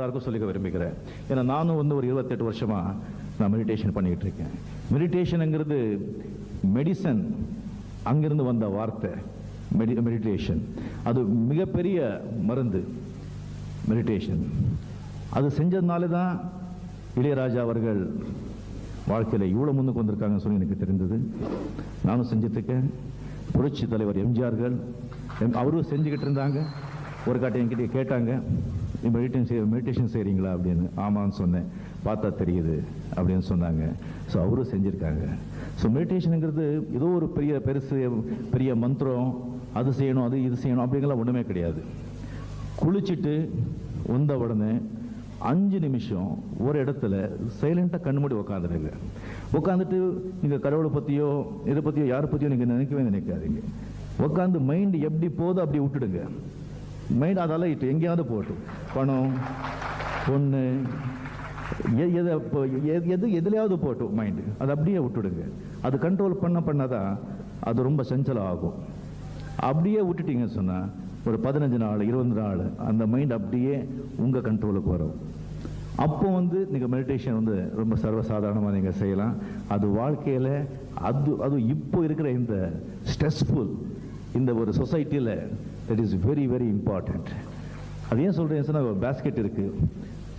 எல்லாருக்கும் சொல்லிக்க விரும்புகிறேன். ஏன்னா நானும் வந்து ஒரு இருபத்தெட்டு வருஷமாக நான் மெடிடேஷன் பண்ணிக்கிட்டு இருக்கேன். மெடிடேஷனுங்கிறது மெடிசன் அங்கிருந்து வந்த வார்த்தை. மெடி மெடிடேஷன் அது மிகப்பெரிய மருந்து. மெடிடேஷன் அது செஞ்சதுனால தான் இளையராஜா அவர்கள் வாழ்க்கையில் இவ்வளோ முன்னுக்கு வந்திருக்காங்கன்னு சொல்லி எனக்கு தெரிந்தது. நானும் செஞ்சுட்ருக்கேன் புரட்சி தலைவர் எம்ஜிஆர்கள். எம்- அவரும் செஞ்சுக்கிட்டு இருந்தாங்க. ஒரு காட்டி என்கிட்ட கேட்டாங்க. நீ மெடிடேஷன் செய் மெடிடேஷன் செய்கிறீங்களா அப்படின்னு? ஆமான்னு சொன்னேன். பார்த்தா தெரியுது அப்படின்னு சொன்னாங்க. ஸோ அவரும் செஞ்சுருக்காங்க. ஸோ மெடிடேஷனுங்கிறது ஏதோ ஒரு பெரிய பெருசு பெரிய மந்திரம். அது செய்யணும் அது இது செய்யணும் அப்படிங்கலாம் ஒன்றுமே கிடையாது. குளிச்சுட்டு வந்த உடனே அஞ்சு நிமிஷம் ஒரு இடத்துல சைலண்ட்டாக கண்ணு மூடி உட்காந்துருங்க உட்காந்துட்டு நீங்கள் கடவுளை பற்றியோ இதை பற்றியோ யாரை பற்றியோ நீங்கள் நினைக்கவே நினைக்காதீங்க. உட்காந்து மைண்டு எப்படி போதோ அப்படி விட்டுடுங்க. மைண்ட் அதெல்லாம் இட்டு எங்கேயாவது போட்டும் பணம் பொண்ணு எ- எதை இப்போ எது எது எதுலையாவது போட்டும் மைண்டு அதை அப்படியே விட்டுடுங்க. அது கண்ட்ரோல் பண்ண பண்ணாதான் அது ரொம்ப சஞ்சலம் ஆகும் அப்படியே விட்டுட்டீங்க சொன்னால் ஒரு பதினஞ்சு நாள் இருபது நாள் அந்த மைண்ட் அப்படியே உங்கள் கண்ட்ரோலுக்கு வரும். அப்போ வந்து நீங்கள் மெடிடேஷன் வந்து ரொம்ப சர்வசாதாரணமாக நீங்கள் செய்யலாம். அது வாழ்க்கையில் அது அது இப்போ இருக்கிற இந்த ஸ்ட்ரெஸ்ஃபுல் இந்த ஒரு சொசைட்டியில் that is very very important அது ஏன் சொல்கிறேன் சொன்னால் ஒரு பேஸ்கெட் இருக்குது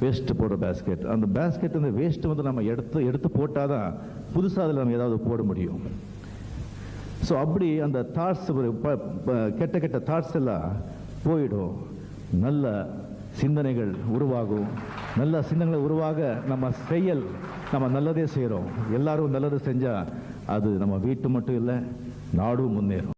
வேஸ்ட்டு போடுற பேஸ்கெட் அந்த பேஸ்கெட் அந்த வேஸ்ட்டு வந்து நம்ம எடுத்து எடுத்து போட்டால் தான் புதுசாக அதில் நம்ம ஏதாவது போட முடியும். ஸோ அப்படி அந்த தாட்ஸ் ஒரு ப- ப- கெட்ட கெட்ட தாட்ஸ் எல்லாம் போயிடும். நல்ல சிந்தனைகள் உருவாகும். நல்ல சிந்தனைகள் உருவாக நம்ம செயல் நம்ம நல்லதே செய்கிறோம் எல்லாரும் நல்லது செஞ்சால் அது நம்ம வீட்டு மட்டும் இல்லை நாடும் முன்னேறும்.